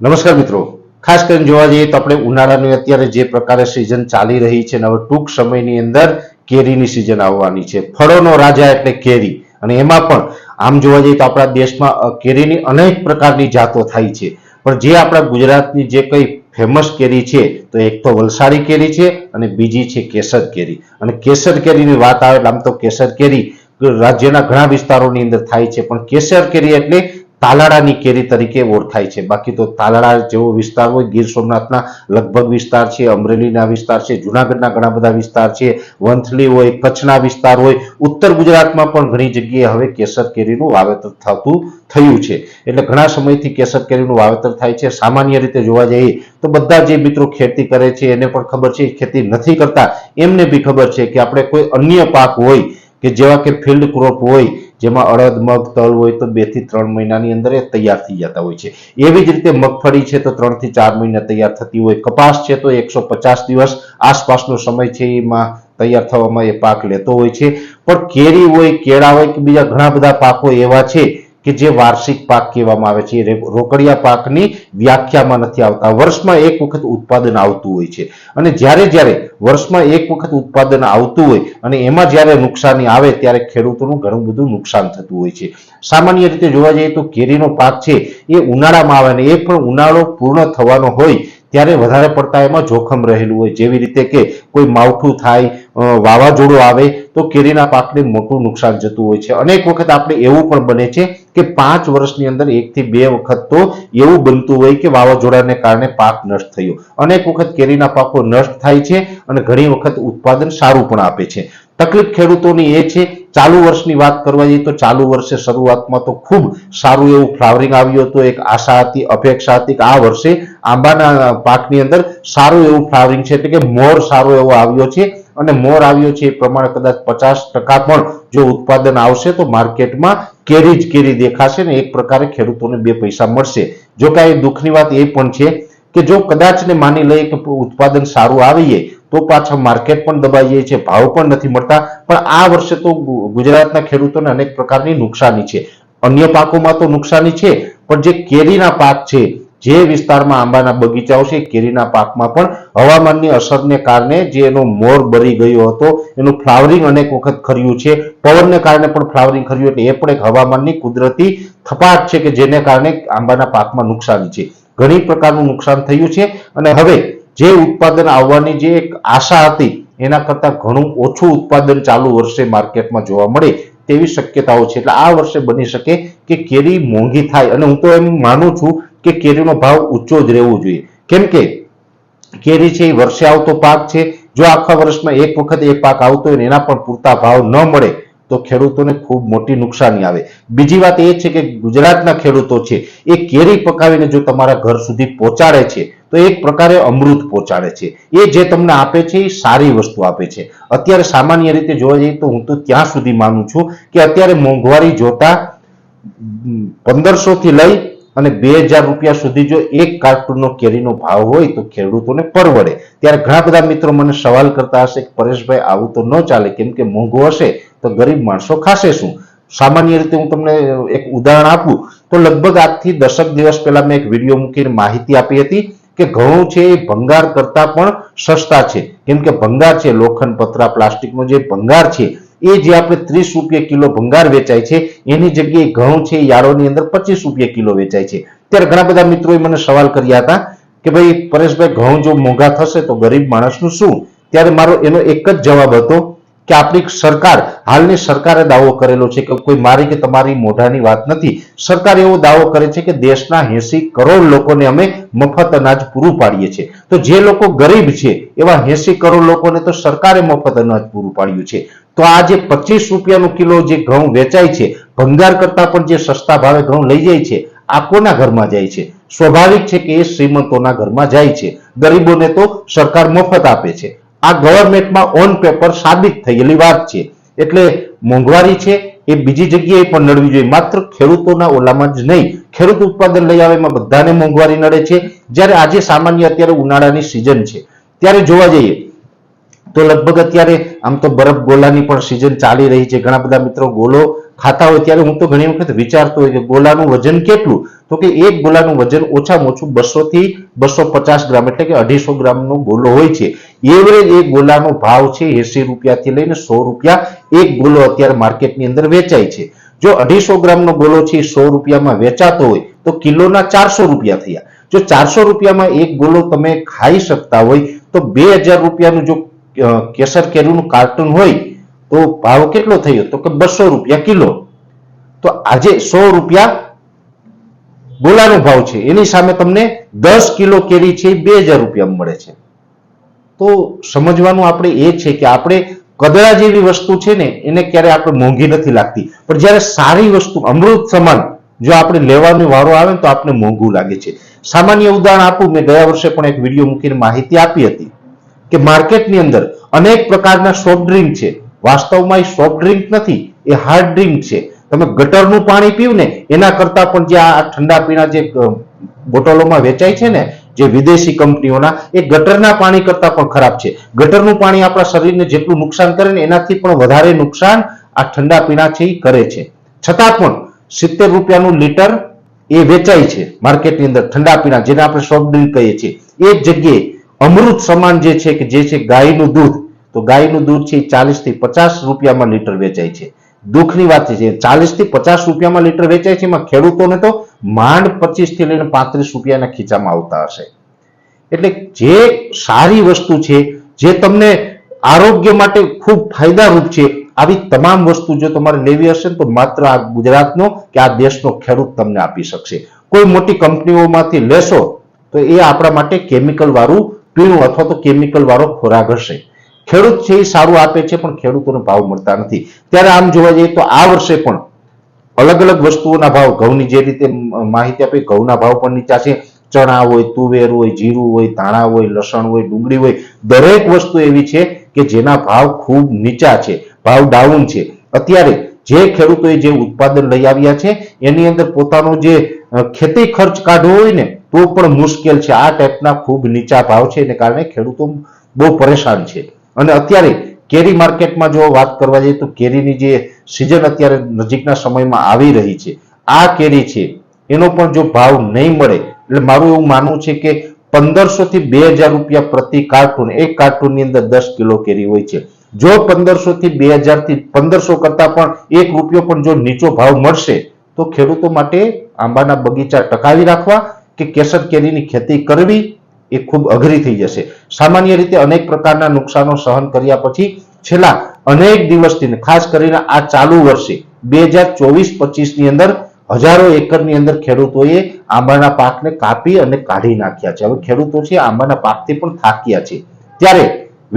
નમસ્કાર મિત્રો. ખાસ કરીને જોવા જઈએ તો આપણે ઉનાળાની અત્યારે જે પ્રકારે સિઝન ચાલી રહી છે અને હવે ટૂંક સમયની અંદર કેરીની સિઝન આવવાની છે. ફળોનો રાજા એટલે કેરી. અને એમાં પણ આમ જોવા જઈએ તો આપણા દેશમાં કેરીની અનેક પ્રકારની જાતો થાય છે. પણ જે આપણા ગુજરાતની જે કઈ ફેમસ કેરી છે, તો એક તો વલસાડી કેરી છે અને બીજી છે કેસર કેરી. અને કેસર કેરીની વાત આવે એટલે આમ તો કેસર કેરી રાજ્યના ઘણા વિસ્તારોની અંદર થાય છે. પણ કેસર કેરી એટલે તાલાળાની કેરી તરીકે ઓળખાય છે. બાકી તો તાલાળા જેવો વિસ્તાર હોય, ગીર સોમનાથના લગભગ વિસ્તાર છે, અમરેલીના વિસ્તાર છે, જુનાગઢના ઘણા બધા વિસ્તાર છે, વંથલી હોય, કચ્છના વિસ્તાર હોય, ઉત્તર ગુજરાતમાં પણ ઘણી જગ્યાએ હવે કેસર કેરીનું વાવેતર થતું થયું છે. એટલે ઘણા સમયથી કેસર કેરીનું વાવેતર થાય છે. સામાન્ય રીતે જોવા જઈએ તો બધા જે મિત્રો ખેતી કરે છે, એને પણ ખબર છે ખેતી નથી કરતા. એમને બી ખબર છે કે આપણે કોઈ અન્ય પાક હોય કે જેવા કે ફિલ્ડ ક્રોપ હોય જેમાં અડદ, મગ, તલ હોય તો બેથી ત્રણ મહિનાની અંદર એ તૈયાર થઈ જતા હોય છે. એવી જ રીતે મગફળી છે તો ત્રણથી ચાર મહિના તૈયાર થતી હોય. કપાસ છે તો એકસો પચાસ દિવસ આસપાસનો સમય છે એમાં તૈયાર થવામાં એ પાક લેતો હોય છે. પણ કેરી હોય, કેળા હોય કે બીજા ઘણા બધા પાકો એવા છે કે જે વાર્ષિક પાક કહેવામાં આવે છે, એ રોકડિયા પાકની વ્યાખ્યામાં નથી આવતા. વર્ષમાં એક વખત ઉત્પાદન આવતું હોય છે. અને જ્યારે જ્યારે વર્ષમાં એક વખત ઉત્પાદન આવતું હોય અને એમાં જ્યારે નુકસાની આવે ત્યારે ખેડૂતોનું ઘણું બધું નુકસાન થતું હોય છે. સામાન્ય રીતે જોવા જઈએ તો કેરીનો પાક છે, એ ઉનાળામાં આવે ને એ પણ ઉનાળો પૂર્ણ થવાનો હોય ત્યારે વધારે પડતા એમાં જોખમ રહેલું હોય. જેવી રીતે કે કોઈ માવઠું થાય વાવાઝોડું આવે તો કેરીના પાકને મોટું નુકસાન જતું હોય છે. અનેક વખત આપણે એવું પણ બને છે કે પાંચ વર્ષની અંદર એકથી બે વખત તો એવું બનતું હોય કે વાવાઝોડાને કારણે પાક નષ્ટ થયો. અનેક વખત કેરીના પાકો નષ્ટ થાય છે અને ઘણી વખત ઉત્પાદન સારું પણ આપે છે. તકલીફ ખેડૂતોની એ છે, ચાલુ વર્ષની વાત કરવા જઈએ તો ચાલુ વર્ષે શરૂઆતમાં તો ખૂબ સારું એવું ફ્લાવરિંગ આવ્યું હતું. એક આશા હતી, અપેક્ષા હતી કે આ વર્ષે આંબાના પાકની અંદર સારું એવું ફ્લાવરિંગ છે. એટલે કે મોર સારો એવો આવ્યો છે. અને મોર આવ્યો છે એ પ્રમાણે કદાચ પચાસ ટકા પણ જો ઉત્પાદન આવશે તો માર્કેટમાં કેરી જ કેરી દેખાશે ને એક પ્રકારે ખેડૂતોને બે પૈસા મળશે. જો કાંઈ દુઃખની વાત એ પણ છે કે જો કદાચ ને માની લઈએ કે ઉત્પાદન સારું આવીએ તો પાછા માર્કેટ પણ દબાઈ જાય છે, ભાવ પણ નથી મળતા. પણ આ વર્ષે તો ગુજરાતના ખેડૂતોને અનેક પ્રકારની નુકસાની છે. અન્ય પાકોમાં તો નુકસાની છે, પણ જે કેરીના પાક છે જે વિસ્તારમાં આંબાના બગીચાઓ છે, કેરીના પાકમાં પણ હવામાનની અસરને કારણે જે એનો મોર બરી ગયો હતો, એનું ફ્લાવરિંગ અનેક વખત ખર્યું છે. પવનને કારણે પણ ફ્લાવરિંગ ખર્યું એટલે એ પણ એક હવામાનની કુદરતી થપાટ છે કે જેને કારણે આંબાના પાકમાં નુકસાન છે. ઘણી પ્રકારનું નુકસાન થયું છે અને હવે જે ઉત્પાદન આવવાની જે એક આશા હતી, એના કરતાં ઘણું ઓછું ઉત્પાદન ચાલુ વર્ષે માર્કેટમાં જોવા મળે તેવી શક્યતાઓ છે. એટલે આ વર્ષે બની શકે કે કેરી મોંઘી થાય. અને હું તો એમ માનું છું કે કેરીનો ભાવ ઊંચો જ રહેવો જોઈએ. કેમ કે કેરી છે એ વર્ષે આવતો પાક છે. જો આખા વર્ષમાં એક વખત એ પાક આવતો હોય એના પણ પૂરતા ભાવ ન મળે, તો ખેડૂતોને ખૂબ મોટી નુકસાની આવે. બીજી વાત એ છે કે ગુજરાતના ખેડૂતો છે, એ કેરી પકાવીને જો તમારા ઘર સુધી પહોંચાડે છે, તો એક પ્રકારે અમૃત પહોંચાડે છે. એ જે તમને આપે છે એ સારી વસ્તુ આપે છે. અત્યારે સામાન્ય રીતે જોવા જઈએ તો હું તો ત્યાં સુધી માનું છું કે અત્યારે મોંઘવારી જોતા પંદરસો થી લઈ અને બે હજાર રૂપિયા સુધી જો એક કાર્ટૂનનો કેરીનો ભાવ હોય તો ખેડૂતોને પરવડે. ત્યારે ઘણા બધા મિત્રો મને સવાલ કરતા હશે કે પરેશભાઈ, આવું તો ન ચાલે, કેમ કે મોંઘું હશે તો ગરીબ માણસો ખાશે શું? સામાન્ય રીતે હું તમને એક ઉદાહરણ આપું. તો લગભગ આજથી દસક દિવસ પહેલા મેં એક વીડિયો મૂકીને માહિતી આપી હતી કે ઘઉં છે એ ભંગાર કરતા પણ સસ્તા છે. કેમ કે ભંગાર છે, લોખંડ, પતરા, પ્લાસ્ટિકનો જે ભંગાર છે એ જે આપણે ત્રીસ રૂપિયા કિલો ભંગાર વેચાય છે, એની જગ્યાએ ઘઉં છે, યાળોની અંદર પચીસ રૂપિયા કિલો વેચાય છે. ત્યારે ઘણા બધા મિત્રોએ મને સવાલ કર્યા હતા કે ભાઈ, પરેશભાઈ, ઘઉં જો મોંઘા થશે તો ગરીબ માણસનું શું? ત્યારે મારો એનો એક જ જવાબ હતો કે આપણી સરકાર, હાલની સરકારે દાવો કરેલો છે કે કોઈ મારી કે તમારી મોઢાની વાત નથી. સરકાર એવો દાવો કરે છે કે દેશના એસી કરોડ લોકોને અમે મફત અનાજ પૂરું પાડીએ છીએ. તો જે લોકો ગરીબ છે, એવા એસી કરોડ લોકોને તો સરકારે મફત અનાજ પૂરું પાડ્યું છે. તો આ જે પચીસ રૂપિયાનું કિલો જે ઘઉં વેચાય છે, ભંગાર કરતા પણ જે સસ્તા ભાવે ઘઉં લઈ જાય છે, આ કોના ઘરમાં જાય છે? સ્વાભાવિક છે કે એ શ્રીમંતોના ઘરમાં જાય છે. ગરીબોને તો સરકાર મફત આપે છે. આ ગવર્મેન્ટમાં ઓન પેપર સાબિત થયેલી વાત છે. એટલે મોંઘવારી છે, એ બીજી જગ્યાએ પણ નડવી જોઈએ. માત્ર ખેડૂતોના ઓલામાં જ નહીં, ખેડૂત ઉત્પાદન લઈ આવે એમાં બધાને મોંઘવારી નડે છે. જ્યારે આજે સામાન્ય અત્યારે ઉનાળાની સિઝન છે. ત્યારે જોવા જઈએ તો લગભગ અત્યારે આમ તો બરફ ગોલાની પણ સિઝન ચાલી રહી છે. ઘણા બધા મિત્રો ગોલો ખાતા હોય ત્યારે હું તો ઘણી વખત વિચારતો હોય કે ગોલાનું વજન કેટલું? તો કે એક ગોલાનું વજન ઓછામાં ઓછું બસો થી બસો પચાસ ગ્રામ એટલે કે અઢીસો ગ્રામનો ગોલો હોય છે. એવરેજ એક ગોલાનો ભાવ છે એસી રૂપિયાથી લઈને સો રૂપિયા એક ગોલો અત્યારે માર્કેટની અંદર વેચાય છે. જો અઢીસો ગ્રામનો ગોલો છે સો રૂપિયામાં વેચાતો હોય તો કિલોના ચારસો રૂપિયા થયા. જો ચારસો રૂપિયામાં એક ગોલો તમે ખાઈ શકતા હોય તો બે હજાર રૂપિયાનું જો કેસર કેરીનું કાર્ટૂન હોય તો ભાવ કેટલો થયો? તો કે બસો રૂપિયા કિલો. તો આજે સો રૂપિયા બોલાનો ભાવ છે. એની સામે તમને દસ કિલો કેરી છે બે હજાર રૂપિયા મળે છે. તો સમજવાનું આપણે એ છે કે આપણે કદળા જેવી વસ્તુ છે ને, એને ક્યારે આપણે મોંઘી નથી લાગતી. પણ જ્યારે સારી વસ્તુ, અમૃત સમાન, જો આપણે લેવાનો વારો આવે તો આપણે મોંઘું લાગે છે. સામાન્ય ઉદાહરણ આપું. મેં ગયા વર્ષે પણ એક વીડિયો મૂકીને માહિતી આપી હતી. કે માર્કેટની અંદર અનેક પ્રકારના સોફ્ટ ડ્રિંક છે. વાસ્તવમાં એ સોફ્ટ ડ્રિંક નથી, એ હાર્ડ ડ્રિંક છે. તમે ગટરનું પાણી પીવું ને એના કરતા પણ જે આ ઠંડા પીણા જે બોટલોમાં વેચાય છે ને, જે વિદેશી કંપનીઓના, એ ગટરના પાણી કરતા પણ ખરાબ છે. ગટરનું પાણી આપણા શરીરને જેટલું નુકસાન કરે ને, એનાથી પણ વધારે નુકસાન આ ઠંડા પીણા છે એ કરે છે. છતાં પણ સિત્તેર રૂપિયાનું લીટર એ વેચાય છે માર્કેટની અંદર ઠંડા પીણા, જેને આપણે સોફ્ટ ડ્રિંક કહીએ છીએ. એ જગ્યાએ અમૃત સમાન જે છે કે જે છે ગાયનું દૂધ, તો ગાયનું દૂધ છે એ ચાલીસથી પચાસ રૂપિયામાં લીટર વેચાય છે. દુઃખની વાત છે ચાલીસથી પચાસ રૂપિયામાં લીટર વેચાય છે, એમાં ખેડૂતોને તો માંડ પચીસથી લઈને પાંત્રીસ રૂપિયાના ખીચામાં આવતા હશે. એટલે જે સારી વસ્તુ છે, જે તમને આરોગ્ય માટે ખૂબ ફાયદારૂપ છે, આવી તમામ વસ્તુ જો તમારે લેવી હશે તો માત્ર આ ગુજરાતનો કે આ દેશનો ખેડૂત તમને આપી શકશે. કોઈ મોટી કંપનીઓમાંથી લેશો, તો એ આપણા માટે કેમિકલ વાળું પીણું અથવા તો કેમિકલ વાળો ખોરાક હશે. ખેડૂત છે એ સારું આપે છે, પણ ખેડૂતોને ભાવ મળતા નથી. ત્યારે આમ જોવા જઈએ તો આ વર્ષે પણ અલગ અલગ વસ્તુઓના ભાવ, ઘઉંની જે રીતે માહિતી આપી, ઘઉંના ભાવ પણ નીચા છે. ચણા હોય, તુવેર હોય, જીરું હોય, ધાણા હોય, લસણ હોય, ડુંગળી હોય, દરેક વસ્તુ એવી છે કે જેના ભાવ ખૂબ નીચા છે, ભાવ ડાઉન છે. અત્યારે જે ખેડૂતોએ જે ઉત્પાદન લઈ આવ્યા છે, એની અંદર પોતાનો જે ખેતી ખર્ચ કાઢવો હોય ને, તો પણ મુશ્કેલ છે. આ ટાઈપના ખૂબ નીચા ભાવ છે એને કારણે ખેડૂતો બહુ પરેશાન છે. અને અત્યારે કેરી માર્કેટમાં જો વાત કરવા જઈએ તો કેરીની જે સિઝન અત્યારે નજીકના સમયમાં આવી રહી છે. આ કેરી છે, એનો પણ જો ભાવ નહીં મળે, એટલે મારું એવું માનવું છે કે પંદરસો થી બે હજાર રૂપિયા પ્રતિ કાર્ટૂન, એક કાર્ટૂનની અંદર દસ કિલો કેરી હોય છે. જો પંદરસો થી બે હજારથી પંદરસો કરતા પણ એક રૂપિયો પણ જો નીચો ભાવ મળશે તો ખેડૂતો માટે આંબાના બગીચા ટકાવી રાખવા કે કેસર કેરીની ખેતી કરવી એ ખૂબ અઘરી થઈ જશે. સામાન્ય રીતે અનેક પ્રકારના નુકસાનો સહન કર્યા પછી છેલ્લા અનેક દિવસથી ખાસ કરીને આ ચાલુ વર્ષે બે હજાર ચોવીસ પચીસની અંદર હજારો એકરની અંદર ખેડૂતોએ આંબાના પાકને કાપી અને કાઢી નાખ્યા છે. હવે ખેડૂતો છે આંબાના પાકથી પણ થાક્યા છે. ત્યારે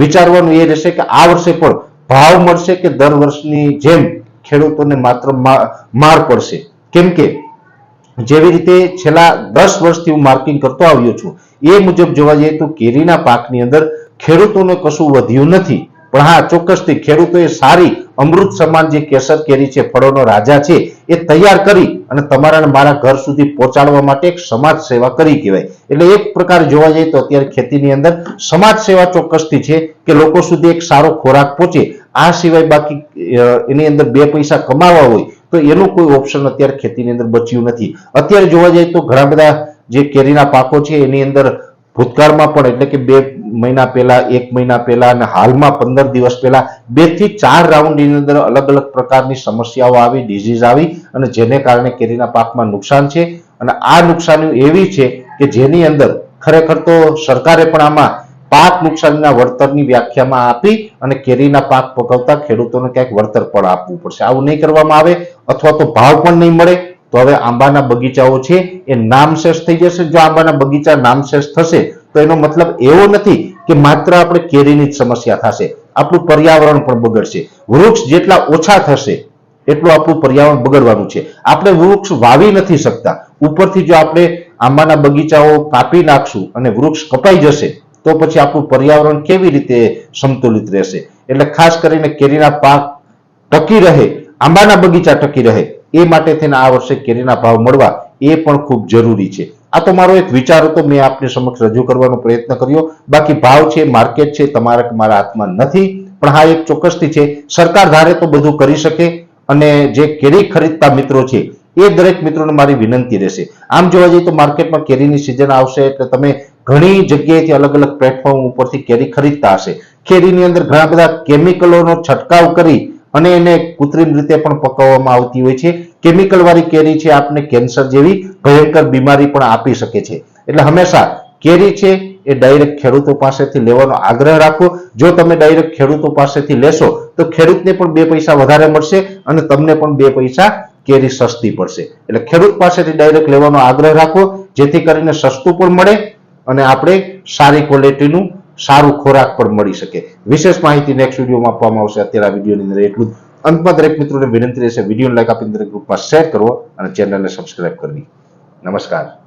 વિચારવાનું એ રહેશે કે આ વર્ષે પણ ભાવ મળશે કે દર વર્ષની જેમ ખેડૂતોને માત્ર માર પડશે? કેમ કે જેવી રીતે છેલ્લા દસ વર્ષથી હું માર્કિંગ કરતો આવ્યો છું, એ મુજબ જોવા જઈએ તો કેરીના પાકની અંદર ખેડૂતોને કશું વધ્યું નથી. પણ હા ચોક્કસથી ખેડૂતોએ સારી અમૃત સમાન જે કેસર કેરી છે, ફળોનો રાજા છે, એ તૈયાર કરી અને તમારા મારા ઘર સુધી પહોંચાડવા માટે એક સમાજ સેવા કરી કહેવાય. એટલે એક પ્રકાર જોવા જઈએ તો અત્યારે ખેતીની અંદર સમાજ સેવા ચોક્કસથી છે કે લોકો સુધી એક સારો ખોરાક પહોંચે. આ સિવાય બાકી એની અંદર બે પૈસા કમાવા હોય તો એનું કોઈ ઓપ્શન અત્યારે ખેતીની અંદર બચ્યું નથી. અત્યારે જોવા જઈએ તો ઘણા બધા જે કેરીના પાકો છે, એની અંદર ભૂતકાળમાં પણ એટલે કે બે મહિના પહેલા, એક મહિના પહેલા અને હાલમાં પંદર દિવસ પહેલા બેથી ચાર રાઉન્ડની અંદર અલગ અલગ પ્રકારની સમસ્યાઓ આવી ડિઝીઝ આવી અને જેને કારણે કેરીના પાકમાં નુકસાન છે. અને આ નુકસાની એવી છે કે જેની અંદર ખરેખર તો સરકારે પણ આમાં પાક નુકસાનના વળતરની વ્યાખ્યામાં આપી અને કેરીના પાક પકવતા ખેડૂતોને ક્યાંક વળતર પણ આપવું પડશે. આવું નહીં કરવામાં આવે અથવા તો ભાવ પણ નહીં મળે, તો હવે આંબાના બગીચાઓ છે એ નામશેષ થઈ જશે. જો આંબાના બગીચા નામશેષ થશે, તો એનો મતલબ એવો નથી કે માત્ર આપણે કેરીની જ સમસ્યા થશે. આપણું પર્યાવરણ પણ બગડશે. વૃક્ષ જેટલા ઓછા થશે, એટલું આપણું પર્યાવરણ બગડવાનું છે. આપણે વૃક્ષ વાવી નથી શકતા. ઉપરથી જો આપણે આંબાના બગીચાઓ કાપી નાખશું અને વૃક્ષ કપાઈ જશે તો પછી આપણું પર્યાવરણ કેવી રીતે સંતુલિત રહેશે? એટલે ખાસ કરીને કેરીના પાક ટકી રહે, આંબાના બગીચા ટકી રહે, એ માટે થઈને આ વર્ષે કેરીના ભાવ મળવા એ પણ ખૂબ જરૂરી છે. આ તો મારો એક વિચાર હતો, મેં આપની સમક્ષ રજૂ કરવાનો પ્રયત્ન કર્યો. બાકી ભાવ છે, માર્કેટ છે, તમારા મારા હાથમાં નથી, પણ હા, એક ચોક્કસથી છે. સરકાર ધારે તો બધું કરી શકે અને જે કેરી ખરીદતા મિત્રો છે, એ દરેક મિત્રોને મારી વિનંતી રહેશે. આમ જોવા જઈએ તો માર્કેટમાં કેરીની સિઝન આવશે એટલે તમે ઘણી જગ્યાએથી અલગ અલગ પ્લેટફોર્મ ઉપરથી કેરી ખરીદતા હશે. કેરીની અંદર ઘણા બધા કેમિકલોનો છંટકાવ કરી અને એને કૃત્રિમ રીતે પણ પકવવામાં આવતી હોય છે. કેમિકલવાળી કેરી છે, આપને કેન્સર જેવી ભયંકર બીમારી પણ આપી શકે છે. એટલે હંમેશા કેરી છે એ ડાયરેક્ટ ખેડૂતો પાસેથી લેવાનો આગ્રહ રાખો. જો તમે ડાયરેક્ટ ખેડૂતો પાસેથી લેશો, તો ખેડૂતને પણ બે પૈસા વધારે મળશે અને તમને પણ બે પૈસા કેરી સસ્તી પડશે. એટલે ખેડૂત પાસેથી ડાયરેક્ટ લેવાનો આગ્રહ રાખો, જેથી કરીને સસ્તું પણ મળે અને આપણે સારી ક્વોલિટીનું સારું ખોરાક પણ મળી શકે. વિશેષ માહિતી નેક્સ્ટ વિડીયોમાં આપવામાં આવશે. અત્યારે આ વિડીયોની અંદર એટલું જ. અંતમાં દરેક મિત્રોને વિનંતી રહેશે વીડિયો લાઈક આપીને દરેક ગ્રુપમાં શેર કરવો અને ચેનલને સબસ્ક્રાઈબ કરવી નમસ્કાર.